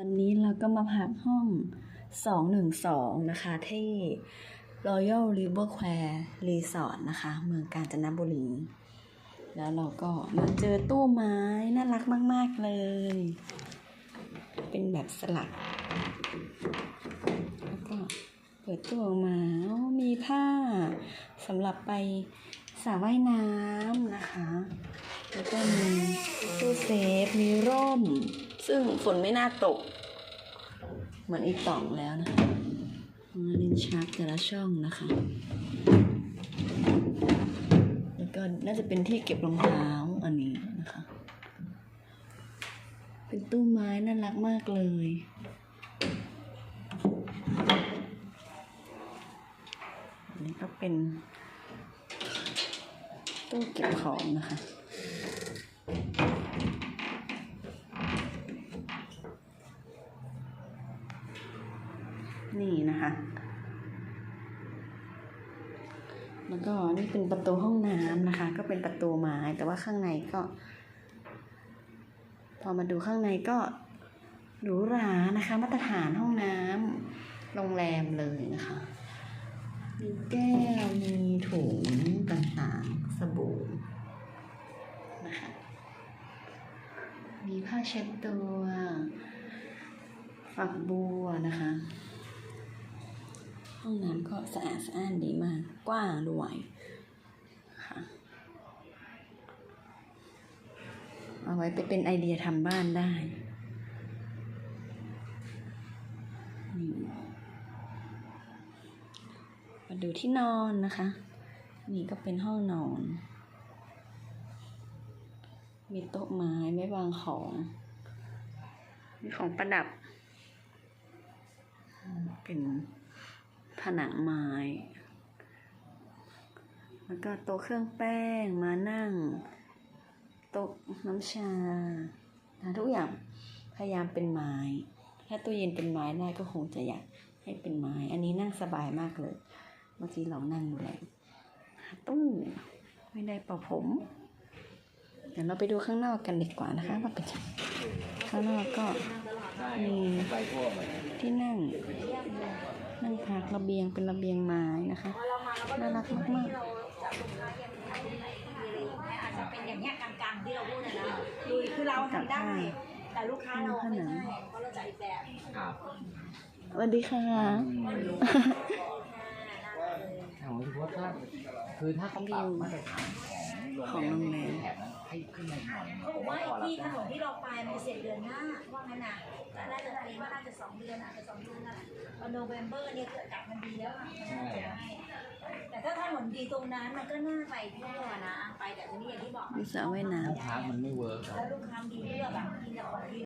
วันนี้เราก็มาพักห้อง 212 นะคะ ที่ Royal River Square Resort นะคะ เมืองกาญจนบุรี แล้วเราก็มาเจอตู้ไม้ น่ารักมาก ๆ เลย เป็นแบบสลัก แล้วก็เปิดตู้ออกมา มีผ้าสำหรับไปสระว่ายน้ำนะคะ แล้วก็มีตู้เซฟ มีร่ม ซึ่งฝนไม่น่าตก เหมือนอีกต่องแล้วนะคะมาลินชักแต่ละช่องนะคะ แล้วก็น่าจะเป็นที่เก็บรองเท้าอันนี้นะคะ เป็นตู้ไม้น่ารักมากเลยอันนี้ก็เป็นตู้เก็บของนะคะ นี่นะคะ แล้วก็นี่เป็นประตูห้องน้ำนะคะ ก็เป็นประตูไม้แต่ว่าข้างในก็ พอมาดูข้างในก็หรูหรานะคะ มาตรฐานห้องน้ำโรงแรมเลยนะคะมีแก้วมีถุงต่างๆสบู่นะคะมีผ้าเช็ดตัวฝักบัวนะคะ ห้องน้ำก็สะอาดสะอ้านดีมาก กว้างด้วยค่ะเอาไว้ไปเป็นไอเดียทำบ้านได้นี่มาดูที่นอนนะคะ นี่ก็เป็นห้องนอน มีโต๊ะไม้ไว้วางของ มีของประดับ เป็น นังไม้ แล้วก็โต๊ะเครื่องแป้งมานั่ง โต๊ะน้ำชาทุกอย่างพยายามเป็นไม้ ถ้าตู้เย็นเป็นไม้ได้ก็คงจะอยากให้เป็นไม้ อันนี้นั่งสบายมากเลย เมื่อกี้เรานั่งดูแล้วตู้ไม่ได้เป่าผม เดี๋ยวเราไปดูข้างนอกกันดีกว่านะคะว่าเป็นข้างนอกก็ มีที่นั่ง นั่งพักระเบียงเป็นระเบียงไม้นะคะน่ารักมากอาจจะเป็นอย่างเงี้ยกลางๆที่เราพูดนะนะลุยคือเราทำได้แต่ลูกค้าเราไม่ได้เพราะเราจะอีกแบบครับๆสวัสดีค่ะผมรู้สึกว่าถ้าคือถ้าเขาปรับมาตรฐานของโรงแรมแถบนั้นให้ ที่ถนนที่เราไปมันเสร็จเดือนหน้าว่างั้นนะแต่น่าจะเรีว่าน่าจะสองเดือนอาจจะสองเดือนนะโนเวมเบอร์เนี่ยเกิดจากมันดีแล้วอะแต่ถ้าถนนดีตรงนั้นมันก็น่าไปเที่ยวอะนะไปแต่ทีนี้อย่างที่บอกมีสระว่ายน้ำ ลูกค้ามันไม่เวิร์กแล้วลูกค้าดีเลือกอะกินแต่ของดี